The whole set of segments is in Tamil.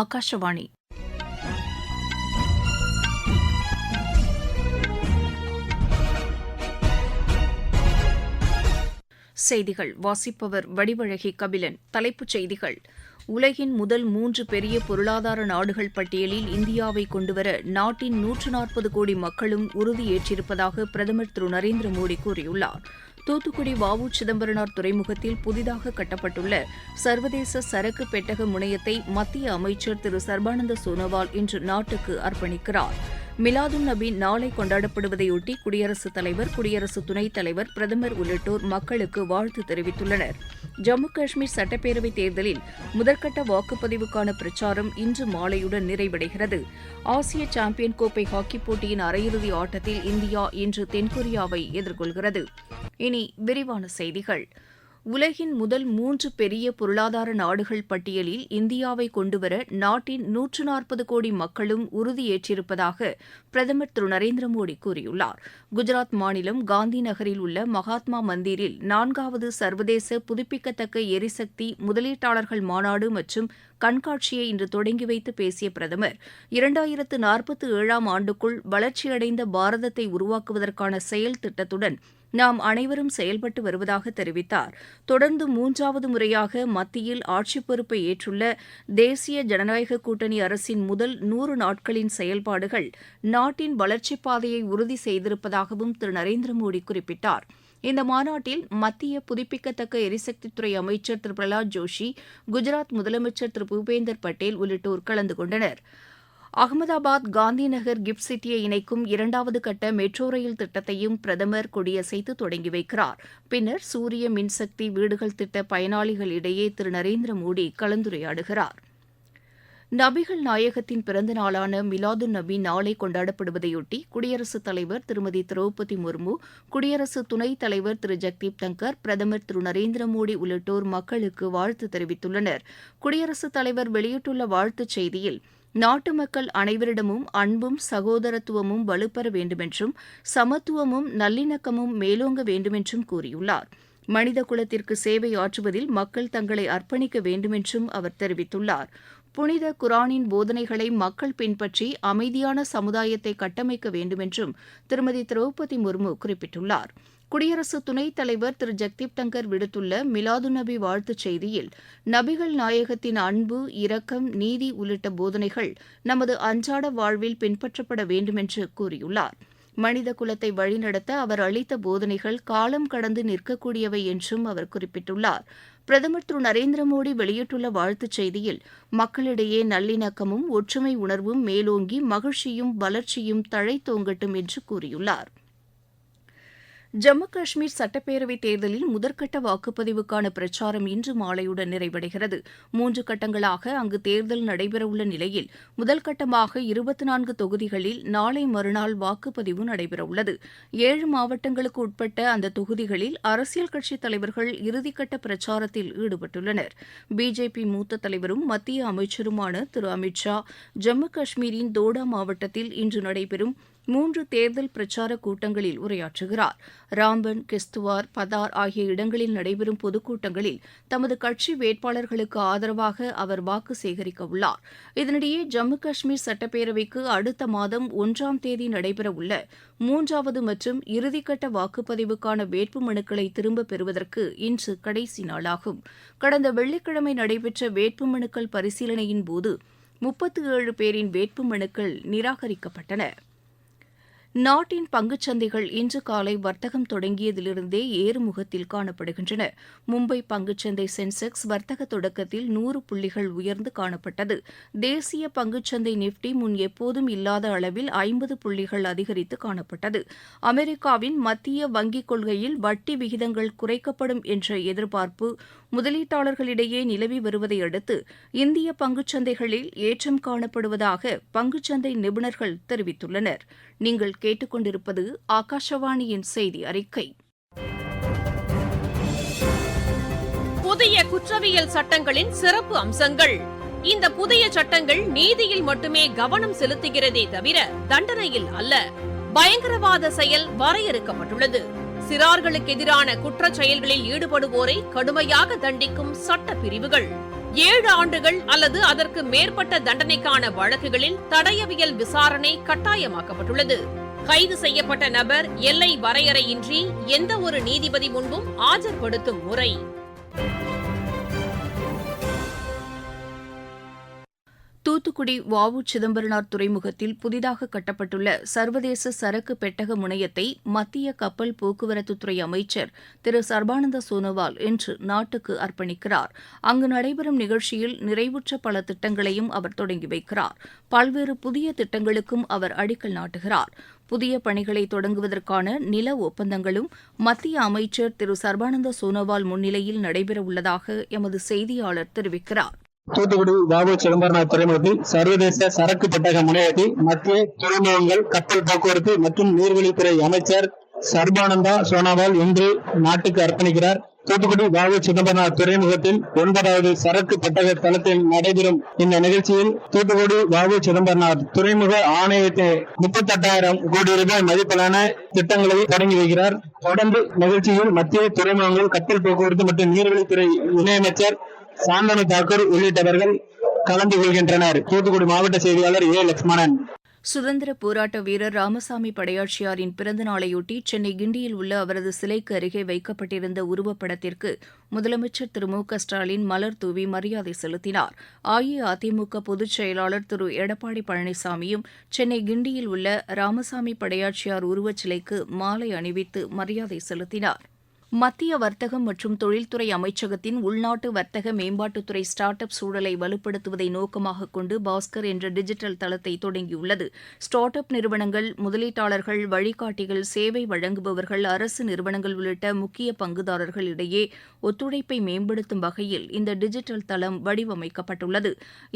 ஆகாஷவாணி செய்திகள். வாசிப்பவர் வடிவழகி கபிலன். தலைப்புச் செய்திகள். உலகின் முதல் மூன்று பெரிய பொருளாதார நாடுகள் பட்டியலில் இந்தியாவை கொண்டுவர நாட்டின் நூற்று நாற்பது கோடி மக்களும் உறுதியேற்றிருப்பதாக பிரதமர் திரு நரேந்திர மோடி கூறியுள்ளார். தூத்துக்குடி வாவு சிதம்பரனார் துறைமுகத்தில் புதிதாக கட்டப்பட்டுள்ள சர்வதேச சரக்கு பெட்டக முனையத்தை மத்திய அமைச்சர் திரு சர்பானந்த சோனோவால் இன்று நாட்டுக்கு அர்ப்பணிக்கிறார். மிலாதுன் நபி நாளை கொண்டாடப்படுவதையொட்டி குடியரசுத் தலைவர் குடியரசு துணைத் தலைவர் பிரதமர் உள்ளிட்டோர் மக்களுக்கு வாழ்த்து தெரிவித்துள்ளனர். ஜம்மு காஷ்மீர் சட்டப்பேரவைத் தேர்தலில் முதற்கட்ட வாக்குப்பதிவுக்கான பிரச்சாரம் இன்று மாலையுடன் நிறைவடைகிறது. ஆசிய சாம்பியன் கோப்பை ஹாக்கிப் போட்டியின் அரையிறுதி ஆட்டத்தில் இந்தியா இன்று தென்கொரியாவை எதிர்கொள்கிறது. இனி விரிவான செய்திகள். உலகின் முதல் மூன்று பெரிய பொருளாதார நாடுகள் பட்டியலில் இந்தியாவை கொண்டுவர நாட்டின் நூற்று நாற்பது கோடி மக்களும் உறுதியேற்றிருப்பதாக பிரதமர் திரு நரேந்திர மோடி கூறியுள்ளார். குஜராத் மாநிலம் காந்தி நகரில் உள்ள மகாத்மா மந்திரில் நான்காவது சர்வதேச புதுப்பிக்கத்தக்க எரிசக்தி முதலீட்டாளர்கள் மாநாடு மற்றும் கண்காட்சியை இன்று தொடங்கி வைத்து பேசிய பிரதமர் இரண்டாயிரத்து நாற்பத்து ஏழாம் ஆண்டுக்குள் வளர்ச்சியடைந்த பாரதத்தை உருவாக்குவதற்கான செயல் திட்டத்துடன் நாம் அனைவரும் செயல்பட்டு வருவதாக தெரிவித்தார். தொடர்ந்து மூன்றாவது முறையாக மத்தியில் ஆட்சிப் பொறுப்பை ஏற்றுள்ள தேசிய ஜனநாயக கூட்டணி அரசின் முதல் நூறு நாட்களின் செயல்பாடுகள் நாட்டின் வளர்ச்சிப் பாதையை உறுதி செய்திருப்பதாகவும் திரு. நரேந்திர மோடி குறிப்பிட்டார். இந்த மாநாட்டில் மத்திய புதுப்பிக்கத்தக்க எரிசக்தித்துறை அமைச்சர் திரு. பிரகலாத் ஜோஷி குஜராத் முதலமைச்சர் திரு. பூபேந்தர் பட்டேல் உள்ளிட்டோர் கலந்து கொண்டனர். அகமதாபாத் காந்தி நகர் கிஃப்ட் சிட்டியை இணைக்கும் இரண்டாவது கட்ட மெட்ரோ ரயில் திட்டத்தையும் பிரதமர் கொடியசைத்து தொடங்கி வைக்கிறார். பின்னர் சூரிய மின்சக்தி வீடுகள் திட்ட பயனாளிகளிடையே திரு. நரேந்திர மோடி கலந்துரையாடுகிறார். நபிகள் நாயகத்தின் பிறந்த நாளான மிலாது நபி நாளை கொண்டாடப்படுவதையொட்டி குடியரசுத் தலைவர் திருமதி திரௌபதி முர்மு குடியரசு துணைத் தலைவர் திரு. ஜெக்தீப் தங்கர் பிரதமர் திரு. நரேந்திர மோடி உள்ளிட்டோர் மக்களுக்கு வாழ்த்து தெரிவித்துள்ளனர். குடியரசுத் தலைவர் வெளியிட்டுள்ள வாழ்த்துச் செய்தியில் நாட்டு மக்கள் அனைவரிடமும் அன்பும் சகோதரத்துவமும் வலுப்பெற வேண்டுமென்றும் சமத்துவமும் நல்லிணக்கமும் மேலோங்க வேண்டுமென்றும் கூறியுள்ளார். மனித குலத்திற்கு சேவை ஆற்றுவதில் மக்கள் தங்களை அர்ப்பணிக்க வேண்டுமென்றும் அவர் தெரிவித்துள்ளார். புனித குரானின் போதனைகளை மக்கள் பின்பற்றி அமைதியான சமுதாயத்தை கட்டமைக்க வேண்டுமென்றும் திருமதி திரௌபதி முர்மு குறிப்பிட்டுள்ளார். குடியரசு துணைத் தலைவர் திரு. ஜக்தீப் டங்கர் விடுத்துள்ள மிலாது நபி வாழ்த்துச் செய்தியில் நபிகள் நாயகத்தின் அன்பு இரக்கம் நீதி உள்ளிட்ட போதனைகள் நமது அன்றாட வாழ்வில் பின்பற்றப்பட வேண்டுமென்று கூறியுள்ளார். மனித குலத்தை வழிநடத்த அவர் அளித்த போதனைகள் காலம் கடந்து நிற்கக்கூடியவை என்றும் அவர் குறிப்பிட்டுள்ளார். பிரதமர் திரு. நரேந்திர மோடி வெளியிட்டுள்ள வாழ்த்துச் செய்தியில் மக்களிடையே நல்லிணக்கமும் ஒற்றுமை உணர்வும் மேலோங்கி மகிழ்ச்சியும் வளர்ச்சியும் தழைத்தோங்கட்டும் என்று கூறியுள்ளார். ஜம்மு காஷ்மீர் சட்டப்பேரவைத் தேர்தலில் முதற்கட்ட வாக்குப்பதிவுக்கான பிரச்சாரம் இன்று மாலையுடன் நிறைவடைகிறது. மூன்று கட்டங்களாக அங்கு தேர்தல் நடைபெறவுள்ள நிலையில் முதல் கட்டமாக இருபத்தி நான்கு தொகுதிகளில் நாளை மறுநாள் வாக்குப்பதிவு நடைபெறவுள்ளது. ஏழு மாவட்டங்களுக்கு உட்பட்ட அந்த தொகுதிகளில் அரசியல் கட்சித் தலைவர்கள் இறுதிக்கட்ட பிரச்சாரத்தில் ஈடுபட்டுள்ளனர். பிஜேபி மூத்த தலைவரும் மத்திய அமைச்சருமான திரு அமித் ஷா ஜம்மு காஷ்மீரின் தோடா மாவட்டத்தில் இன்று நடைபெறும் மூன்று தேர்தல் பிரச்சார கூட்டங்களில் உரையாற்றுகிறார். ராம்பன் கிஸ்துவார் பதார் ஆகிய இடங்களில் நடைபெறும் பொதுக்கூட்டங்களில் தமது கட்சி வேட்பாளர்களுக்கு ஆதரவாக அவர் வாக்கு சேகரிக்க உள்ளார் இதனிடையே ஜம்மு காஷ்மீர் சட்டப்பேரவைக்கு அடுத்த மாதம் ஒன்றாம் தேதி நடைபெறவுள்ள மூன்றாவது மற்றும் இறுதிக்கட்ட வாக்குப்பதிவுக்கான வேட்புமனுக்களை திரும்பப் பெறுவதற்கு இன்று கடைசி நாளாகும். கடந்த வெள்ளிக்கிழமை நடைபெற்ற வேட்புமனுக்கள் பரிசீலனையின் போது முப்பத்து ஏழு பேரின் வேட்புமனுக்கள் நிராகரிக்கப்பட்டன. நாட்டின் பங்குச் சந்தைகள் இன்று காலை வர்த்தகம் தொடங்கியதிலிருந்தே ஏறுமுகத்தில் காணப்படுகின்றன. மும்பை பங்குச்சந்தை சென்செக்ஸ் வர்த்தக தொடக்கத்தில் நூறு புள்ளிகள் உயர்ந்து காணப்பட்டது. தேசிய பங்குச்சந்தை நிப்டி முன் எப்போதும் இல்லாத அளவில் ஐம்பது புள்ளிகள் அதிகரித்து காணப்பட்டது. அமெரிக்காவின் மத்திய வங்கிக் கொள்கையில் வட்டி விகிதங்கள் குறைக்கப்படும் என்ற எதிர்பார்ப்பு முதலீட்டாளர்களிடையே நிலவி வருவதை அடுத்து இந்திய பங்குச்சந்தைகளில் ஏற்றம் காணப்படுவதாக பங்குச்சந்தை நிபுணர்கள் தெரிவித்துள்ளனர். நீங்கள் கேட்டுக்கொண்டிருப்பது ஆகாஷவாணியின் செய்தி அறிக்கை. புதிய குற்றவியல் சட்டங்களின் சிறப்பு அம்சங்கள். இந்த புதிய சட்டங்கள் நீதியில் மட்டுமே கவனம் செலுத்துகிறதே தவிர தண்டனையில் அல்ல. பயங்கரவாத செயல் வரையறுக்கப்பட்டுள்ளது. சிறார்களுக்கு எதிரான குற்ற செயல்களில் ஈடுபடுவோரை கடுமையாக தண்டிக்கும் சட்ட பிரிவுகள் ஏழு ஆண்டுகள் அல்லது அதற்கு மேற்பட்ட தண்டனைக்கான வழக்குகளில் தடயவியல் விசாரணை கட்டாயமாக்கப்பட்டுள்ளது. கைது செய்யப்பட்ட நபர் எல்லை வரையறையின்றி எந்த ஒரு நீதிபதி முன்பும் ஆஜர்படுத்தும் முறை. தூத்துக்குடி உ சிதம்பரனார் துறைமுகத்தில் புதிதாக கட்டப்பட்டுள்ள சர்வதேச சரக்கு பெட்டக முனையத்தை மத்திய கப்பல் போக்குவரத்துத்துறை அமைச்சர் திரு. சர்பானந்த சோனோவால் இன்று நாட்டுக்கு அர்ப்பணிக்கிறார். அங்கு நடைபெறும் நிகழ்ச்சியில் நிறைவுற்ற பல திட்டங்களையும் அவர் தொடங்கி வைக்கிறார். பல்வேறு புதிய திட்டங்களுக்கும் அவர் அடிக்கல் நாட்டுகிறார். புதிய பணிகளை தொடங்குவதற்கான நில ஒப்பந்தங்களும் மத்திய அமைச்சர் திரு. சர்பானந்த சோனோவால் முன்னிலையில் நடைபெறவுள்ளதாக எமது செய்தியாளர் தெரிவிக்கிறார். தூத்துக்குடி பாபு சிதம்பரனார் துறைமுகத்தில் சர்வதேச சரக்கு பெட்டக முனையத்தை மத்திய துறைமுகங்கள் கப்பல் போக்குவரத்து மற்றும் நீர்வழித்துறை அமைச்சர் சர்பானந்தா சோனாவால் இன்று நாட்டுக்கு அர்ப்பணிக்கிறார். தூத்துக்குடி பாபு சிதம்பரனார் துறைமுகத்தில் ஒன்பதாவது சரக்கு பெட்டக தளத்தில் நடைபெறும் இந்த நிகழ்ச்சியில் தூத்துக்குடி பாபு சிதம்பரனார் துறைமுக ஆணையத்தை முப்பத்தி எட்டாயிரம் கோடி ரூபாய் மதிப்பிலான திட்டங்களை தொடங்கி வைக்கிறார். தொடர்ந்து நிகழ்ச்சியில் மத்திய துறைமுகங்கள் கப்பல் போக்குவரத்து மற்றும் நீர்வழித்துறை இணையமைச்சர் சாந்தனு தாக்கூர் உள்ளிட்டவர்கள் கலந்து கொள்கின்றனர். தூத்துக்குடி மாவட்ட செய்தியாளர் ஏ. லட்சுமணன் சுதந்திர போராட்ட வீரர் ராமசாமி படையாட்சியாரின் பிறந்த நாளையொட்டி சென்னை கிண்டியில் உள்ள அவரது சிலைக்கு அருகே வைக்கப்பட்டிருந்த உருவப்படத்திற்கு முதலமைச்சர் திரு மு க ஸ்டாலின் மலர் தூவி மரியாதை செலுத்தினார். அஇஅதிமுக பொதுச் செயலாளர் திரு எடப்பாடி பழனிசாமியும் சென்னை கிண்டியில் உள்ள ராமசாமி படையாட்சியார் உருவச்சிலைக்கு மாலை அணிவித்து மரியாதை செலுத்தினார். மத்திய வர்த்தகம் மற்றும் தொழில்துறை அமைச்சகத்தின் உள்நாட்டு வர்த்தக மேம்பாட்டுத்துறை ஸ்டார்ட் அப் சூழலை வலுப்படுத்துவதை நோக்கமாக கொண்டு பாஸ்கர் என்ற டிஜிட்டல் தளத்தை தொடங்கியுள்ளது. ஸ்டார்ட் அப் நிறுவனங்கள் முதலீட்டாளர்கள் வழிகாட்டிகள் சேவை வழங்குபவர்கள் அரசு நிறுவனங்கள் உள்ளிட்ட முக்கிய பங்குதாரர்கள் இடையே ஒத்துழைப்பை மேம்படுத்தும் வகையில் இந்த டிஜிட்டல் தளம் வடிவமைக்கப்பட்டுள்ளது.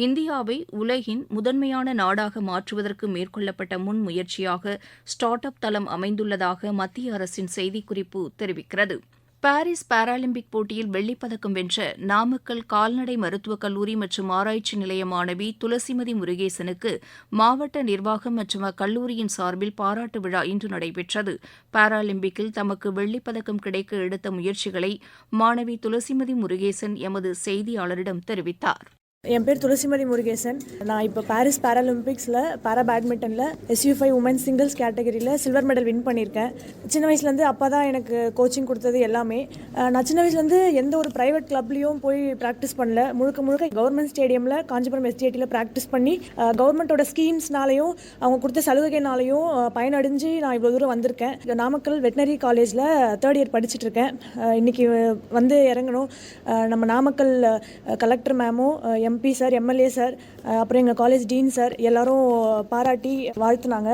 இந்தியாவை உலகின் முதன்மையான நாடாக மாற்றுவதற்கு மேற்கொள்ளப்பட்ட முன்முயற்சியாக ஸ்டார்ட் அப் தளம் அமைந்துள்ளதாக மத்திய அரசின் செய்திக்குறிப்பு தெரிவிக்கிறது. பாரிஸ் பாராலிம்பிக் போட்டியில் வெள்ளிப்பதக்கம் வென்ற நாமக்கல் கால்நடை மருத்துவக் கல்லூரி மற்றும் ஆராய்ச்சி நிலைய மாணவி துளசிமதி முருகேசனுக்கு மாவட்ட நிர்வாகம் மற்றும் அக்கல்லூரியின் சார்பில் பாராட்டு விழா இன்று நடைபெற்றது. பாராலிம்பிக்கில் தமக்கு வெள்ளிப்பதக்கம் கிடைக்க எடுத்த முயற்சிகளை மாணவி துளசிமதி முருகேசன் எமது செய்தியாளரிடம் தெரிவித்தார். என் பேர் துளசிமதி முருகேசன். நான் இப்போ பாரிஸ் பேராலிம்பிக்ஸில் பேரா பேட்மிண்டனில் எஸ்யூ ஃபைவ் உமன்ஸ் சிங்கிள்ஸ் கேட்டகரியில் சில்வர் மெடல் வின் பண்ணியிருக்கேன் சின்ன வயசுலேருந்து அப்பா தான் எனக்கு கோச்சிங் கொடுத்தது எல்லாமே. நான் சின்ன வயசுலேருந்து எந்த ஒரு ப்ரைவேட் கிளப்லேயும் போய் ப்ராக்டிஸ் பண்ணல. முழுக்க முழுக்க கவர்மெண்ட் ஸ்டேடியமில் காஞ்சிபுரம் எஸ்டிஐடியில் ப்ராக்டிஸ் பண்ணி கவர்மெண்ட்டோட ஸ்கீம்ஸ்னாலையும் அவங்க கொடுத்த சலுகைனாலையும் பயனடைஞ்சு நான் இவ்வளோ தூரம் வந்திருக்கேன். நாமக்கல் வெட்டினரி காலேஜில் தேர்ட் இயர் படிச்சுட்டு இருக்கேன் வந்து இறங்கணும். நம்ம Namakkal collector மேமும் M. MP sir MLA sir அப்புறம் எங்கள் காலேஜ் டீன் சார் எல்லாரும் பாராட்டி வாழ்த்துனாங்க.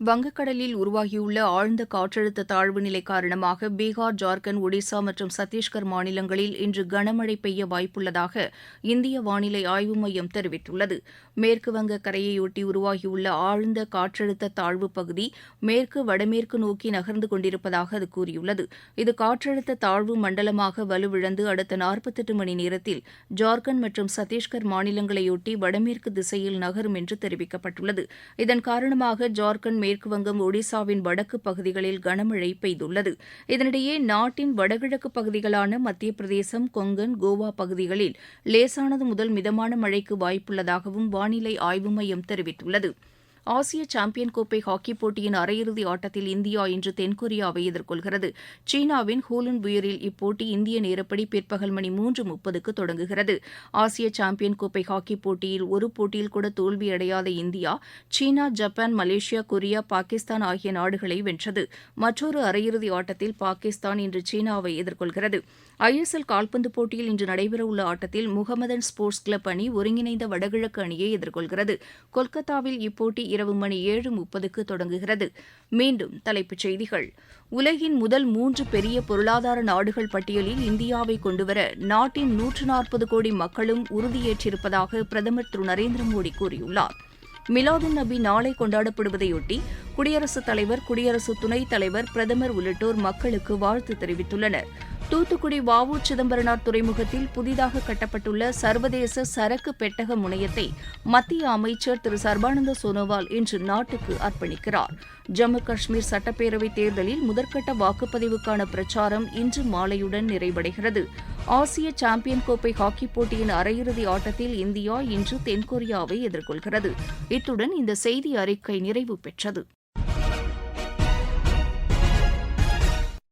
வங்கக்கடலில் உருவாகியுள்ள ஆழ்ந்த காற்றழுத்த தாழ்வு நிலை காரணமாக பீகார் ஜார்க்கண்ட் ஒடிசா மற்றும் சத்தீஸ்கர் மாநிலங்களில் இன்று கனமழை பெய்ய வாய்ப்புள்ளதாக இந்திய வானிலை ஆய்வு மையம் தெரிவித்துள்ளது. மேற்கு வங்க கரையையொட்டி உருவாகியுள்ள ஆழ்ந்த காற்றழுத்த தாழ்வு பகுதி மேற்கு வடமேற்கு நோக்கி நகர்ந்து கொண்டிருப்பதாக அது கூறியுள்ளது. இது காற்றழுத்த தாழ்வு மண்டலமாக வலுவிழந்து அடுத்த நாற்பத்தெட்டு மணி நேரத்தில் ஜார்க்கண்ட் மற்றும் சத்தீஸ்கர் மாநிலங்களையொட்டி வடமேற்கு திசையில் நகரும் என்று தெரிவிக்கப்பட்டுள்ளது. இதன் காரணமாக ஜார்க்கண்ட் மேற்கு வங்கம் ஒடிசாவின் வடக்கு பகுதிகளில் கனமழை பெய்துள்ளது. இதனிடையே நாட்டின் வடகிழக்கு பகுதிகளான மத்திய பிரதேசம் கொங்கன் கோவா பகுதிகளில் லேசானது முதல் மிதமான மழைக்கு வாய்ப்புள்ளதாகவும் வானிலை ஆய்வு மையம் தெரிவித்துள்ளது. ஆசிய சாம்பியன் கோப்பை ஹாக்கிப் போட்டியின் அரையிறுதி ஆட்டத்தில் இந்தியா இன்று தென்கொரியாவை எதிர்கொள்கிறது. சீனாவின் ஹூலன் புயரில் இப்போட்டி இந்திய நேரப்படி பிற்பகல் மணி மூன்று முப்பதுக்கு தொடங்குகிறது. ஆசிய சாம்பியன் கோப்பை ஹாக்கிப் போட்டியில் ஒரு போட்டியில் கூட தோல்வியடையாத இந்தியா சீனா ஜப்பான் மலேசியா கொரியா பாகிஸ்தான் ஆகிய நாடுகளை வென்றது. மற்றொரு அரையிறுதி ஆட்டத்தில் பாகிஸ்தான் இன்று சீனாவை எதிர்கொள்கிறது. ஐஎஸ்எல் கால்பந்து போட்டியில் இன்று நடைபெறவுள்ள ஆட்டத்தில் முகமதன் ஸ்போர்ட்ஸ் கிளப் அணி ஒருங்கிணைந்த வடகிழக்கு அணியை எதிர்கொள்கிறது. கொல்கத்தாவில் இப்போட்டி இரவு மணி ஏழு முப்பதுக்கு தொடங்குகிறது. மீண்டும் தலைப்புச் செய்திகள். உலகின் முதல் மூன்று பெரிய பொருளாதார நாடுகள் பட்டியலில் இந்தியாவை கொண்டுவர நாட்டின் நூற்று நாற்பது கோடி மக்களும் உறுதியேற்றிருப்பதாக பிரதமர் திரு நரேந்திர மோடி கூறியுள்ளார். மிலாதுன் நபி நாளை கொண்டாடப்படுவதையொட்டி குடியரசுத் தலைவர் குடியரசு துணைத் தலைவர் பிரதமர் உள்ளிட்டோர் மக்களுக்கு வாழ்த்து தெரிவித்துள்ளனர். தூத்துக்குடி வாவு சிதம்பரனார் துறைமுகத்தில் புதிதாக கட்டப்பட்டுள்ள சர்வதேச சரக்கு பெட்டக முனையத்தை மத்திய அமைச்சர் திரு சர்பானந்த சோனோவால் இன்று நாட்டுக்கு அர்ப்பணிக்கிறார். ஜம்மு காஷ்மீர் சட்டப்பேரவைத் தேர்தலில் முதற்கட்ட வாக்குப்பதிவுக்கான பிரச்சாரம் இன்று மாலையுடன் நிறைவடைகிறது. ஆசிய சாம்பியன் கோப்பை ஹாக்கிப் போட்டியின் அரையிறுதி ஆட்டத்தில் இந்தியா இன்று தென்கொரியாவை எதிர்கொள்கிறது. இத்துடன் இந்த செய்தி அறிக்கை நிறைவு பெற்றது.